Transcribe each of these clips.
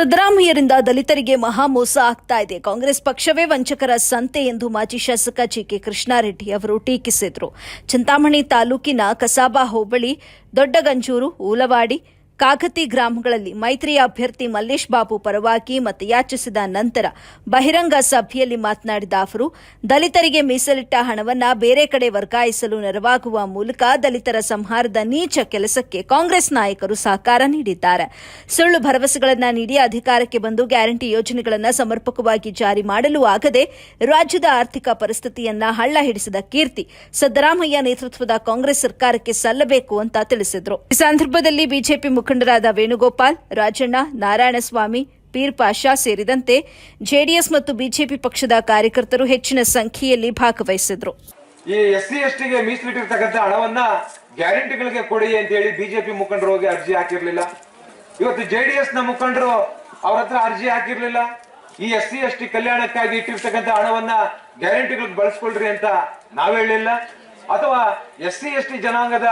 ಸಿದ್ದರಾಮಯ್ಯರಿಂದ ದಲಿತರಿಗೆ ಮಹಾ ಮೋಸ ಆಗ್ತಾ ಇದೆ. ಕಾಂಗ್ರೆಸ್ ಪಕ್ಷವೇ ವಂಚಕರ ಸಂತೆ ಎಂದು ಮಾಜಿ ಶಾಸಕ ಜಿಕೆ ಕೃಷ್ಣಾರೆಡ್ಡಿ ಅವರು ಟೀಕಿಸಿದರು. ಚಿಂತಾಮಣಿ ತಾಲೂಕಿನ ಕಸಾಬಾ ಹೋಬಳಿ, ದೊಡ್ಡಗಂಜೂರು, ಊಲವಾಡಿ ಕಾಗತಿ ಗ್ರಾಮಗಳಲ್ಲಿ ಮೈತ್ರಿ ಅಭ್ಯರ್ಥಿ ಮಲ್ಲೇಶ್ ಬಾಬು ಪರವಾಗಿ ಮತಯಾಚಿಸಿದ ನಂತರ ಬಹಿರಂಗ ಸಭೆಯಲ್ಲಿ ಮಾತನಾಡಿದ ಅವರು, ದಲಿತರಿಗೆ ಮೀಸಲಿಟ್ಟ ಹಣವನ್ನ ಬೇರೆ ಕಡೆ ವರ್ಗಾಯಿಸಲು ನೆರವಾಗುವ ಮೂಲಕ ದಲಿತರ ಸಂಹಾರದ ನೀಚ ಕೆಲಸಕ್ಕೆ ಕಾಂಗ್ರೆಸ್ ನಾಯಕರು ಸಹಕಾರ ನೀಡಿದ್ದಾರೆ. ಸುಳ್ಳು ಭರವಸೆಗಳನ್ನು ನೀಡಿ ಅಧಿಕಾರಕ್ಕೆ ಬಂದು ಗ್ಯಾರಂಟಿ ಯೋಜನೆಗಳನ್ನು ಸಮರ್ಪಕವಾಗಿ ಜಾರಿ ಮಾಡಲು ಆಗದೆ ರಾಜ್ಯದ ಆರ್ಥಿಕ ಪರಿಸ್ಥಿತಿಯನ್ನ ಹಳ್ಳ ಹಿಡಿಸಿದ ಕೀರ್ತಿ ಸಿದ್ದರಾಮಯ್ಯ ನೇತೃತ್ವದ ಕಾಂಗ್ರೆಸ್ ಸರ್ಕಾರಕ್ಕೆ ಸಲ್ಲಬೇಕು ಅಂತ ತಿಳಿಸಿದರು. ಈ ಸಂದರ್ಭದಲ್ಲಿ ಬಿಜೆಪಿ ಮುಖಂಡರಾದ ವೇಣುಗೋಪಾಲ್, ರಾಜಣ್ಣ, ನಾರಾಯಣಸ್ವಾಮಿ ಪೀರ್ ಪಾಷಾ ಸೇರಿದಂತೆ ಜೆಡಿಎಸ್ ಮತ್ತು ಬಿಜೆಪಿ ಪಕ್ಷದ ಕಾರ್ಯಕರ್ತರು ಹೆಚ್ಚಿನ ಸಂಖ್ಯೆಯಲ್ಲಿ ಭಾಗವಹಿಸಿದ್ರು. ಈ ಎಸ್ ಸಿ ಎಸ್ ಟಿಗೆ ಮೀಸಲಿಟ್ಟಿರ್ತಕ್ಕಂಥ ಹಣವನ್ನ ಗ್ಯಾರಂಟಿಗಳಿಗೆ ಕೊಡಿ ಅಂತ ಹೇಳಿ ಬಿಜೆಪಿ ಮುಖಂಡರು ಹೋಗಿ ಅರ್ಜಿ ಹಾಕಿರ್ಲಿಲ್ಲ. ಇವತ್ತು ಜೆಡಿಎಸ್ನ ಮುಖಂಡರು ಅವ್ರ ಹತ್ರ ಅರ್ಜಿ ಹಾಕಿರ್ಲಿಲ್ಲ. ಈ ಎಸ್ ಸಿ ಎಸ್ ಟಿ ಕಲ್ಯಾಣಕ್ಕಾಗಿ ಇಟ್ಟಿರ್ತಕ್ಕಂಥ ಹಣವನ್ನ ಗ್ಯಾರಂಟಿಗಳಿಗೆ ಬಳಸ್ಕೊಳ್ರಿ ಅಂತ ನಾವ್ ಹೇಳಿಲ್ಲ. ಅಥವಾ ಎಸ್ ಸಿ ಎಸ್ ಟಿ ಜನಾಂಗದ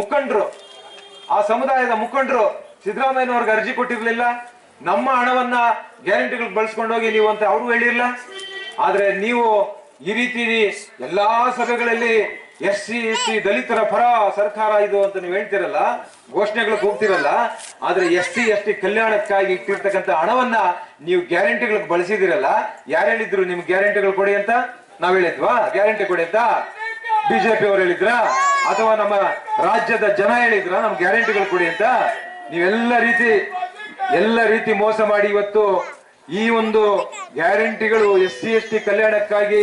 ಮುಖಂಡರು ಆ ಸಮುದಾಯದ ಮುಖಂಡರು ಸಿದ್ದರಾಮಯ್ಯನವ್ರಿಗೆ ಅರ್ಜಿ ಕೊಟ್ಟಿರ್ಲಿಲ್ಲ. ನಮ್ಮ ಹಣವನ್ನ ಬಳ್ಸ್ಕೊಂಡು ಹೋಗಿ ನೀವು ಅಂತ ಅವರು ಹೇಳಿರ್ಲ. ಆದ್ರೆ ನೀವು ಈ ರೀತಿ ಎಲ್ಲಾ ಸಭೆಗಳಲ್ಲಿ ಎಸ್ ಸಿ ಎಸ್ ಟಿ ದಲಿತರ ಪರ ಸರ್ಕಾರ ಇದು ಅಂತ ನೀವು ಹೇಳ್ತಿರಲ್ಲ, ಘೋಷಣೆಗಳು ಹೋಗ್ತಿರಲ್ಲ ಆದ್ರೆ ಎಸ್ ಸಿ ಎಸ್ ಟಿ ಕಲ್ಯಾಣಕ್ಕಾಗಿ ಇಟ್ಟಿರ್ತಕ್ಕಂಥ ಹಣವನ್ನ ನೀವು ಗ್ಯಾರಂಟಿಗಳಿಗೆ ಬಳಸಿದಿರಲ್ಲ, ಯಾರು ಹೇಳಿದ್ರು ನಿಮ್ಗೆ ಗ್ಯಾರಂಟಿಗಳು ಕೊಡಿ ಅಂತ? ನಾವ್ ಹೇಳಿದ್ವಾ? ಗ್ಯಾರಂಟಿ ಕೊಡಿ ಅಂತ? ಬಿಜೆಪಿ ಅವರು ಹೇಳಿದ್ರ? ಅಥವಾ ನಮ್ಮ ರಾಜ್ಯದ ಜನ ಹೇಳಿದ್ರ ನಮ್ ಗ್ಯಾರಂಟಿಗಳು ಕೊಡಿ ಅಂತ. ನೀವೆಲ್ಲ ರೀತಿ, ಎಲ್ಲ ರೀತಿ ಮೋಸ ಮಾಡಿ ಇವತ್ತು ಈ ಒಂದು ಗ್ಯಾರಂಟಿಗಳು ಎಸ್ ಸಿ ಎಸ್ ಟಿ ಕಲ್ಯಾಣಕ್ಕಾಗಿ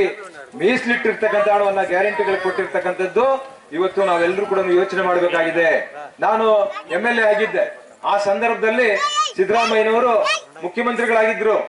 ಮೀಸಲಿಟ್ಟಿರ್ತಕ್ಕಂಥ ಹಣವನ್ನ ಗ್ಯಾರಂಟಿಗಳು ಕೊಟ್ಟಿರ್ತಕ್ಕಂಥದ್ದು ಇವತ್ತು ನಾವೆಲ್ಲರೂ ಕೂಡ ಯೋಚನೆ ಮಾಡಬೇಕಾಗಿದೆ. ನಾನು ಎಂ ಎಲ್ ಎ ಆಗಿದ್ದೆ. ಆ ಸಂದರ್ಭದಲ್ಲಿ ಸಿದ್ದರಾಮಯ್ಯನವರು ಮುಖ್ಯಮಂತ್ರಿಗಳಾಗಿದ್ರು.